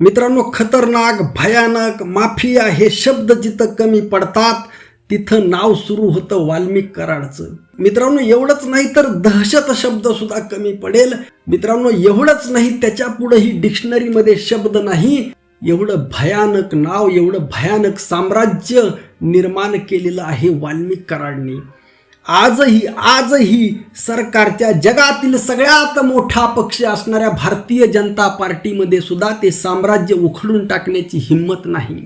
मित्रांनो खतरनाक भयानक माफिया हे शब्द जिथं कमी पडतात तिथं नाव सुरू होतं वाल्मिक कराडचं. मित्रांनो एवढंच नाही तर दहशत शब्द सुद्धा कमी पडेल. मित्रांनो एवढंच नाही त्याच्या पुढेही डिक्शनरीमध्ये शब्द नाही. एवढं भयानक नाव एवढं भयानक साम्राज्य निर्माण केलेलं आहे वाल्मिक कराडनी. आजही आजही सरकारच्या जगातील सगळ्यात मोठा पक्ष असणाऱ्या भारतीय जनता पार्टीमध्ये सुद्धा ते साम्राज्य उखडून टाकण्याची हिंमत नाही.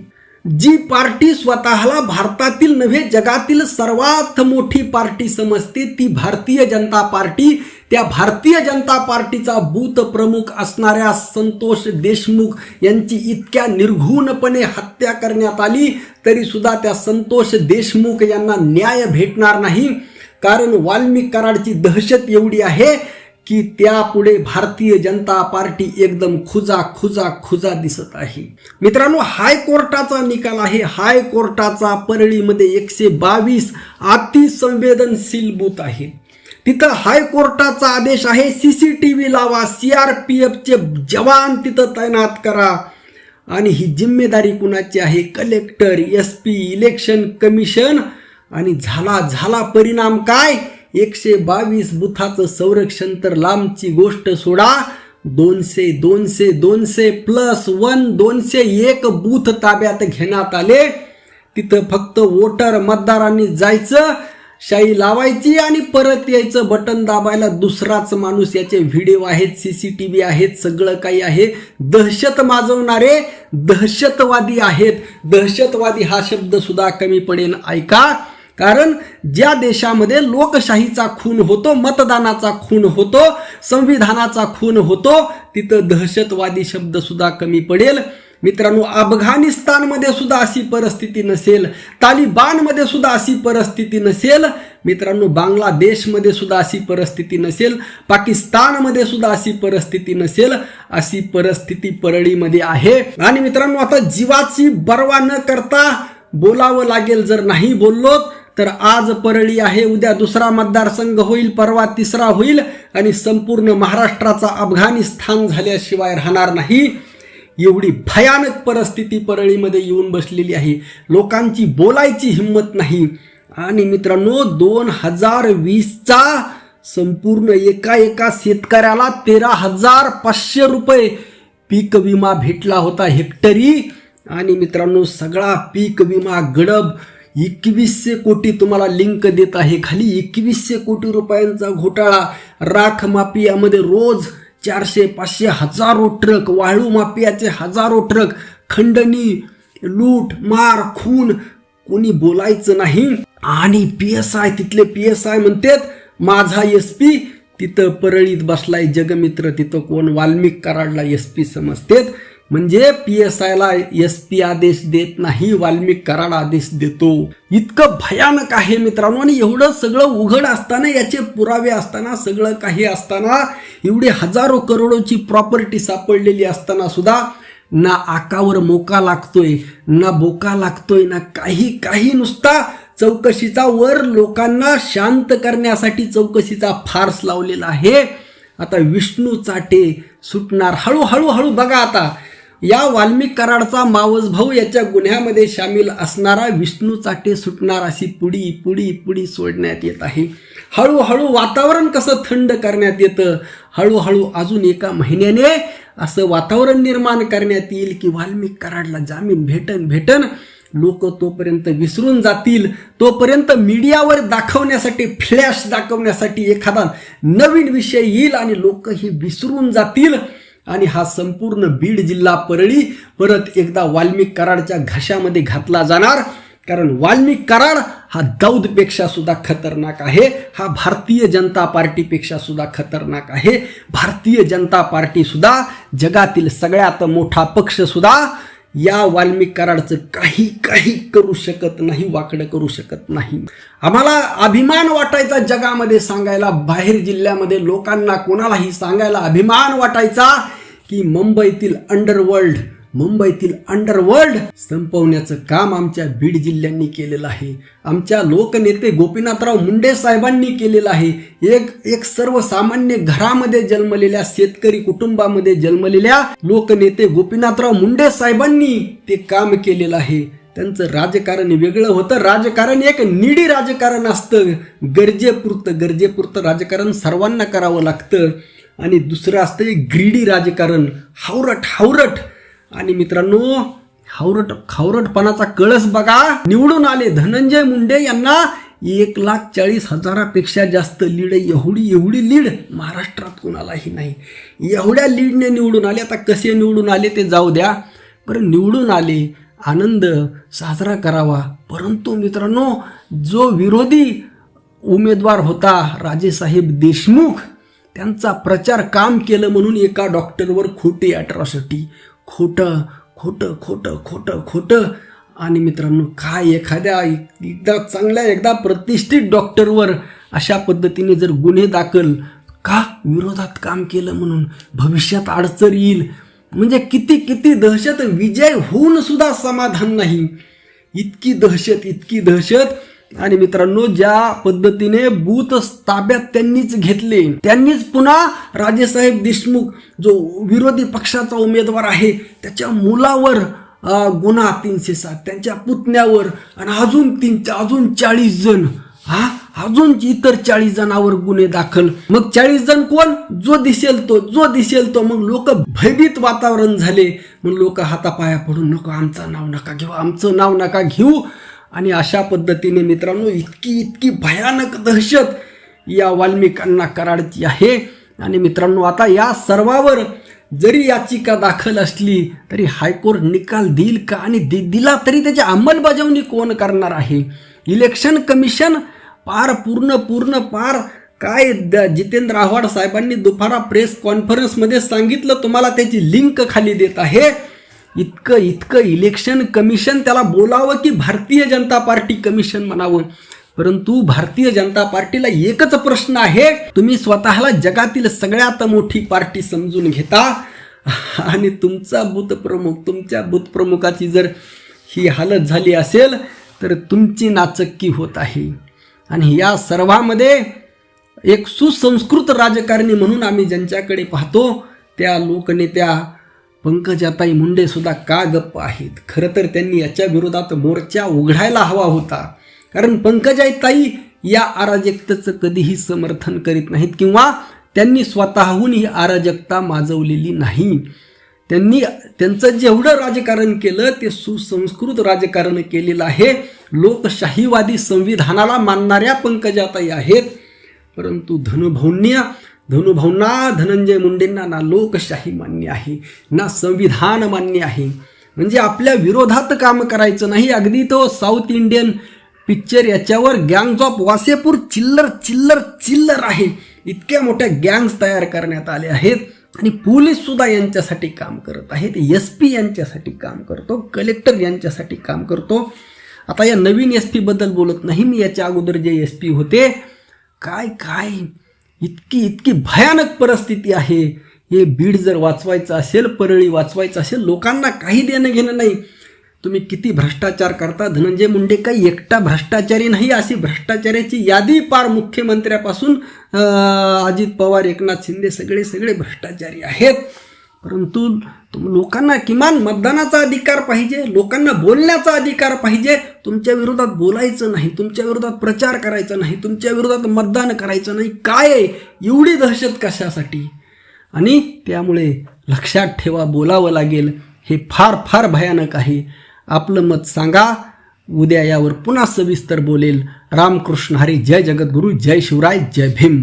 जी पार्टी स्वतःला भारतातील नव्हे जगातील सर्वात मोठी पार्टी समजते ती भारतीय जनता पार्टी. त्या भारतीय जनता पार्टीचा बूथ प्रमुख असणाऱ्या संतोष देशमुख यांची इतक्या निर्घुणपणे हत्या करण्यात आली तरी सुद्धा त्या संतोष देशमुख यांना न्याय भेटणार नाही. कारण वाल्मिक कराडची दहशत एवढी आहे की त्यापुढे भारतीय जनता पार्टी एकदम खुजा खुजा खुजा दिसत आहे. मित्रांनो हायकोर्टाचा निकाल आहे. हायकोर्टाचा परळीमध्ये एकशे बावीस अतिसंवेदनशील बूथ आहे. तिथं हायकोर्टाचा आदेश आहे सी सी टी व्ही लावा सी आर पी एफचे जवान तिथं तैनात करा. आणि ही जिम्मेदारी कुणाची आहे? Collector S P election commission आणि झाला झाला परिणाम काय? एकशे बावीस बुथाचं संरक्षण तर लांबची गोष्ट सोडा. दोनशे दोनशे दोनशे प्लस वन दोनशे एक बूथ ताब्यात घेण्यात आले. तिथं फक्त वोटर मतदारांनी जायचं शाई लावायची आणि परत यायचं बटन दाबायला दुसराच माणूस याचे व्हिडिओ आहेत सी सी टी व्ही आहेत सगळं काही आहे. दहशत माजवणारे दहशतवादी आहेत. दहशतवादी हा शब्द सुद्धा कमी पडेल ऐका. कारण ज्या देशामध्ये लोकशाहीचा खून होतो मतदानाचा खून होतो संविधानाचा खून होतो तिथं दहशतवादी शब्द सुद्धा कमी पडेल. मित्रांनो अफगाणिस्तानमध्ये सुद्धा अशी परिस्थिती नसेल. तालिबानमध्ये सुद्धा अशी परिस्थिती नसेल. मित्रांनो बांगलादेशमध्ये सुद्धा अशी परिस्थिती नसेल. पाकिस्तानमध्ये सुद्धा अशी परिस्थिती नसेल. अशी परिस्थिती परळीमध्ये आहे. आणि मित्रांनो आता जीवाची बरवा न करता बोलावं लागेल जर नाही बोललो तर आज परळी आहे उद्या दुसरा मतदारसंघ होईल परवा तिसरा होईल आणि संपूर्ण महाराष्ट्राचा अफगाणिस्तान झाल्याशिवाय राहणार नाही. एवढी भयानक परिस्थिती परळीमध्ये येऊन बसलेली आहे. लोकांची बोलायची हिंमत नाही. आणि मित्रांनो दोन हजार वीसचा संपूर्ण एका एका शेतकऱ्याला तेरा हजार पाचशे रुपये पीक विमा भेटला होता हेक्टरी. आणि मित्रांनो सगळा पीक विमा गडब एकवीसशे कोटी तुम्हाला लिंक देत आहे. खाली एकवीसशे कोटी रुपयांचा घोटाळा. राख माफियामध्ये रोज चारशे पाचशे हजारो ट्रक वाळू माफियाचे हजारो ट्रक खंडणी लूट मार खून. कोणी बोलायचं नाही. आणि पी एस आय तिथले पी एस आय म्हणतात माझा एस पी तिथं परळीत बसलाय जगमित्र तिथं कोण वाल्मिक कराडला एस पी समजतेत. म्हणजे पी एस आयला एस पी आदेश देत नाही वाल्मिक कराड आदेश देतो. इतकं भयानक आहे मित्रांनो आणि एवढं सगळं उघड असताना याचे पुरावे असताना सगळं काही असताना एवढी हजारो करोडोची प्रॉपर्टी सापडलेली असताना सुद्धा ना आकावर मोका लागतोय ना बोका लागतोय ना काही काही नुसता चौकशीचा वर लोकांना शांत करण्यासाठी चौकशीचा फार्स लावलेला आहे. आता विष्णू चाटे सुटणार. हळूहळू हळू बघा आता. या वाल्मिक कराडचा मावस भाऊ याच्या गुन्ह्यामध्ये सामील असणारा विष्णू चाटे सुटणार अशी पुडी पुडी पुडी सोडण्यात येत आहे. हळूहळू वातावरण कसं थंड करण्यात येतं? हळूहळू अजून एका महिन्याने असं वातावरण निर्माण करण्यात येईल की वाल्मिक कराडला जामीन भेटन भेटन. लोक तोपर्यंत विसरून जातील. तोपर्यंत मीडियावर दाखवण्यासाठी फ्लॅश दाखवण्यासाठी एखादा नवीन विषय येईल आणि लोक हे विसरून जातील. आणि हा संपूर्ण बीड जिल्हा परळी परत एकदा वाल्मिक कराडच्या घशामध्ये घातला जाणार. कारण वाल्मिक कराड हा दौदपेक्षा सुद्धा खतरनाक आहे. हा भारतीय जनता पार्टीपेक्षा सुद्धा खतरनाक आहे. भारतीय जनता पार्टी सुद्धा जगातील सगळ्यात मोठा पक्ष सुद्धा या वाल्मिक कराडचं काही काही करू शकत नाही वाकडं करू शकत नाही. आम्हाला अभिमान वाटायचा जगामध्ये सांगायला बाहेर जिल्ह्यामध्ये लोकांना कोणालाही सांगायला अभिमान वाटायचा. की मुंबईतील अंडरवर्ल्ड मुंबईतील अंडरवर्ल्ड संपवण्याचं काम आमच्या बीड जिल्ह्यांनी केलेलं आहे. आमच्या लोकनेते गोपीनाथराव मुंडे साहेबांनी केलेलं आहे. एक एक सर्वसामान्य घरामध्ये जन्मलेल्या शेतकरी कुटुंबामध्ये जन्मलेल्या लोकनेते गोपीनाथराव मुंडे साहेबांनी ते काम केलेलं आहे. त्यांचं राजकारण वेगळं होतं. राजकारण एक निडी राजकारण असतं. गरजेपुरतं गरजेपुरतं राजकारण सर्वांना करावं लागतं. आणि दुसरं असतं एक ग्रीडी राजकारण. हावरट हावरट. आणि मित्रांनो हावरट खावरटपणाचा कळस बघा. निवडून आले धनंजय मुंडे यांना एक लाख चाळीस हजारापेक्षा जास्त लीड एवढी एवढी लीड महाराष्ट्रात कोणालाही नाही. एवढ्या लीडने निवडून आले. आता कसे निवडून आले ते जाऊ द्या. बरं निवडून आले आनंद साजरा करावा. परंतु मित्रांनो जो विरोधी उमेदवार होता राजेसाहेब देशमुख त्यांचा प्रचार काम केलं म्हणून एका डॉक्टरवर खोटी अट्रॉसिटी. खोटं खोटं खोटं खोटं खोटं. आणि मित्रांनो काय एखाद्या एकदा चांगल्या एकदा प्रतिष्ठित डॉक्टरवर अशा पद्धतीने जर गुन्हे दाखल का विरोधात काम केलं म्हणून? भविष्यात अडचण येईल. म्हणजे किती किती दहशत विजय होऊन सुद्धा समाधान नाही. इतकी दहशत इतकी दहशत आणि मित्रांनो ज्या पद्धतीने बूथ ताब्यात त्यांनीच घेतले त्यांनीच पुन्हा राजेसाहेब देशमुख जो विरोधी पक्षाचा उमेदवार आहे त्याच्या मुलावर गुन्हा तीनशे सात त्यांच्या पुतण्यावर आणि अजून तीन अजून चाळीस जण हा? अजून इतर चाळीस जणांवर गुन्हे दाखल. मग चाळीस जण कोण? जो दिसेल तो जो दिसेल तो. मग लोक भयभीत वातावरण झाले. मग लोक हातापाया पडून नको आमचं नाव नका घेऊ आमचं नाव नका घेऊ. आणि अशा पद्धतीने मित्रांनो इतकी इतकी भयानक दहशत या वाल्मिकांना कराडची आहे. आणि मित्रांनो आता या सर्वावर जरी याचिका दाखल असली तरी हायकोर्ट निकाल देईल का? आणि दि दिला तरी त्याची अंमलबजावणी कोण करणार आहे? इलेक्शन कमिशन पार पूर्ण पूर्ण पार. काय द- जितेंद्र आव्हाड साहेबांनी दुपारा प्रेस कॉन्फरन्समध्ये सांगितलं तुम्हाला त्याची लिंक खाली देत आहे. इतकं इतकं इलेक्शन कमिशन त्याला बोलावं की भारतीय जनता पार्टी कमिशन म्हणावं? परंतु भारतीय जनता पार्टीला एकच प्रश्न आहे तुम्ही स्वतःला जगातील सगळ्यात मोठी पार्टी समजून घेता. आणि तुमचा बूथ प्रमुख तुमच्या बूथ प्रमुखाची जर ही हालत झाली असेल तर तुमची नाचक्की होत आहे. आणि या सर्वामध्ये एक सुसंस्कृत राजकारणी म्हणून आम्ही ज्यांच्याकडे पाहतो त्या लोकनेत्या पंकजाताई मुंडे सुद्धा का गप्प आहेत? खरं तर त्यांनी याच्या विरोधात मोर्चा उघडायला हवा होता. कारण पंकजाताई या अराजकतेचं कधीही समर्थन करीत नाहीत किंवा त्यांनी स्वतःहून ही अराजकता माजवलेली नाही. त्यांनी त्यांचं जेवढं राजकारण केलं ते सुसंस्कृत राजकारण केलेलं आहे. लोकशाहीवादी संविधानाला मानणाऱ्या पंकजाताई आहेत. परंतु धनभौन्य धनुभाऊंना धनंजय मुंडेंना ना लोकशाही मान्य आहे ना संविधान मान्य आहे. म्हणजे आपल्या विरोधात काम करायचं नाही अगदी तो साऊथ इंडियन पिक्चर याच्यावर गँग्स ऑफ वासेपूर चिल्लर चिल्लर चिल्लर आहे. इतक्या मोठ्या गँग्स तयार करण्यात आले आहेत आणि पोलीस सुद्धा यांच्यासाठी काम करत आहेत एस पी यांच्यासाठी काम करतो कलेक्टर यांच्यासाठी काम करतो. आता या नवीन एस पीबद्दल बोलत नाही मी याच्या अगोदर जे एस पी होते काय काय? इतकी इतकी भयानक परिस्थिती आहे. हे बीड जर वाचवायचं असेल परळी वाचवायचं असेल लोकांना काही देणं घेणं नाही. तुम्ही किती भ्रष्टाचार करता? धनंजय मुंडे काही एकटा भ्रष्टाचारी नाही अशी भ्रष्टाचाराची यादी पार मुख्यमंत्र्यापासून अजित पवार एकनाथ शिंदे सगळे सगळे भ्रष्टाचारी आहेत. परंतु तुम लोकांना किमान मतदानाचा अधिकार पाहिजे लोकांना बोलण्याचा अधिकार पाहिजे. तुमच्या विरोधात बोलायचं नाही तुमच्या विरोधात प्रचार करायचा नाही तुमच्या विरोधात मतदान करायचं नाही. काय आहे? एवढी दहशत कशासाठी? आणि त्यामुळे लक्षात ठेवा बोलावं लागेल. हे फार फार भयानक आहे. आपलं मत सांगा. उद्या यावर पुन्हा सविस्तर बोलेल. रामकृष्ण हरी. जय जगद्गुरू. जय शिवराय. जय भीम.